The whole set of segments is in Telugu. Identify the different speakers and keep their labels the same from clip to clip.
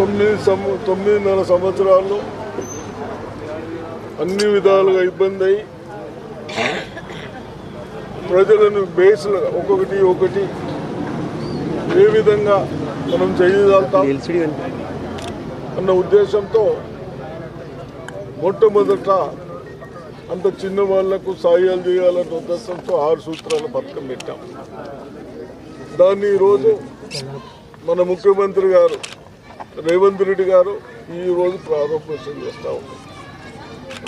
Speaker 1: తొమ్మిది సం- తొమ్మిదిన్నర సంవత్సరాల్లో అన్ని విధాలుగా ఇబ్బంది అయి ప్రజలను బేస్లు ఒక్కొక్కటి ఒకటి ఏ విధంగా మనం చేయగలుగుతాం అన్న ఉద్దేశంతో మొట్టమొదట అంత చిన్న వాళ్ళకు సాయాలు చేయాలన్న ఉద్దేశంతో ఆరు సూత్రాల పథకం పెట్టాం. దాన్ని ఈరోజు మన ముఖ్యమంత్రి గారు రేవంత్ రెడ్డి గారు ఈరోజు ప్రారంభోత్సవం చేస్తూ ఉన్నారు.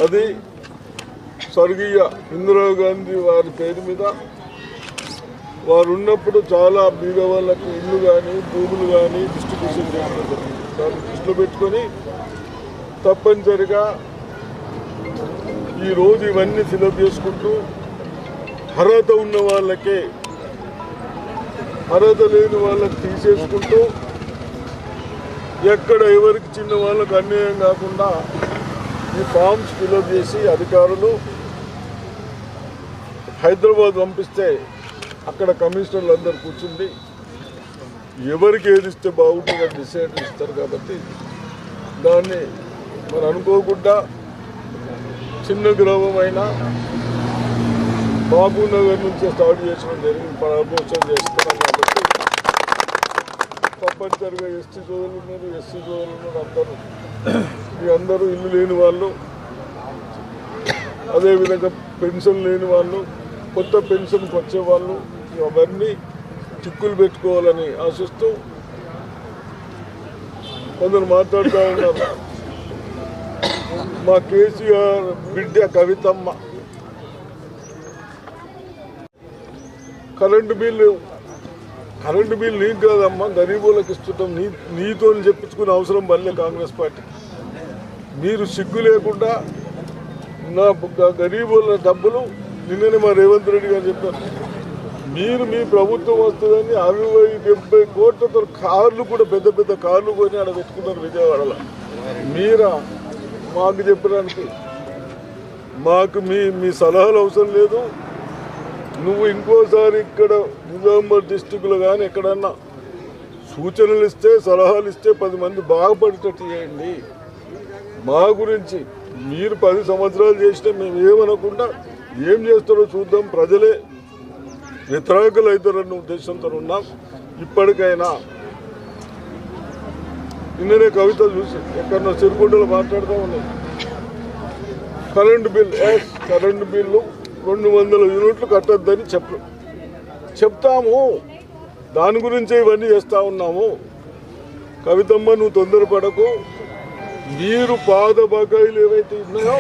Speaker 1: అది స్వర్గీయ ఇందిరాగాంధీ వారి పేరు మీద వారు ఉన్నప్పుడు చాలా బీద వాళ్ళకు ఇల్లు కానీ భూములు కానీ డిస్ట్రిబ్యూషన్ చేయడం జరిగింది. దాన్ని దృష్టిలో పెట్టుకొని తప్పనిసరిగా ఈరోజు ఇవన్నీ ఫిలప్ చేసుకుంటూ అర్హత ఉన్న వాళ్ళకే అర్హత లేని వాళ్ళకి తీసేసుకుంటూ ఎక్కడ ఎవరికి చిన్న వాళ్ళకు అన్యాయం కాకుండా ఈ ఫామ్స్ ఫిలప్ చేసి అధికారులు హైదరాబాద్ పంపిస్తే అక్కడ కమిషనర్లు అందరు కూర్చుండి ఎవరికి ఏది ఇస్తే బాగుంటుందో డిసైడ్ ఇస్తారు కాబట్టి దాన్ని మరి అనుకోకుండా చిన్న గ్రామం అయినా బాబు నగర్ నుంచి స్టార్ట్ చేసిన జరిగింది ప్రారంభోత్సవం చేస్తున్నాం కాబట్టి. తప్పనిసరిగా ఎస్టీ సోదరులు ఉన్నారు ఎస్సీ సోదరులు ఉన్నారు అందరూ. ఈ అందరూ ఇల్లు లేని వాళ్ళు. అదేవిధంగా పెన్షన్ లేని వాళ్ళు కొత్త పెన్షన్కి వచ్చే వాళ్ళు అవన్నీ చిక్కులు పెట్టుకోవాలని ఆశిస్తూ కొందరు మాట్లాడుతూ ఉన్నారు. మా కేసీఆర్ బిడ్డ కవితమ్మ. కరెంటు బిల్లు కరెంటు బిల్ నీకు కాదమ్మా గరీబులకు ఇస్తుంటాం. నీ నీతో చెప్పించుకునే అవసరం పడలే కాంగ్రెస్ పార్టీ మీరు సిగ్గు లేకుండా నా గరీబుల డబ్బులు నిన్ననే మా రేవంత్ రెడ్డి గారు చెప్పారు. మీరు మీ ప్రభుత్వం వస్తుందని అరవై డెబ్బై కోట్లతో కార్లు కూడా పెద్ద పెద్ద కార్లు కొని ఆడ పెట్టుకున్నారు విజయవాడలో. మీరా? మాకు చెప్పడానికి. మాకు మీ మీ సలహాలు అవసరం లేదు. నువ్వు ఇంకోసారి ఇక్కడ నిజామాబాద్ డిస్టిక్లో కానీ ఎక్కడన్నా సూచనలు ఇస్తే సలహాలు ఇస్తే పది మంది బాగుపడేటట్టు చేయండి. మా గురించి మీరు పది సంవత్సరాలు చేసినా మేము ఏమనకుండా ఏం చేస్తారో చూద్దాం. ప్రజలే వ్యతిరేకులు అవుతారన్న ఉద్దేశంతో ఉన్నాం. ఇప్పటికైనా నిన్ననే కవిత చూసి ఎక్కడన్నా సిరికొండలో మాట్లాడుతూ ఉన్నాయి కరెంటు బిల్ ఎస్ కరెంటు బిల్లు రెండు వందల యూనిట్లు కట్టొద్దని చెప్పు. చెప్తాము. దాని గురించే ఇవన్నీ చేస్తూ ఉన్నాము. కవితమ్మ నువ్వు తొందరపడకు. మీరు పాద బకాయిలు ఏవైతే ఉన్నాయో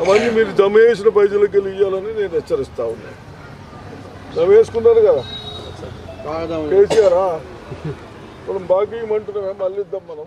Speaker 1: అవన్నీ మీరు జమ చేసిన పైసలకి వెళ్ళి ఇవ్వాలని నేను హెచ్చరిస్తా ఉన్నాను జమ వేసుకున్నారు కదా? కేసీఆర్? మనం బాకీ ఇవ్వమంటున్నామే మళ్ళీ ఇద్దాం మనం.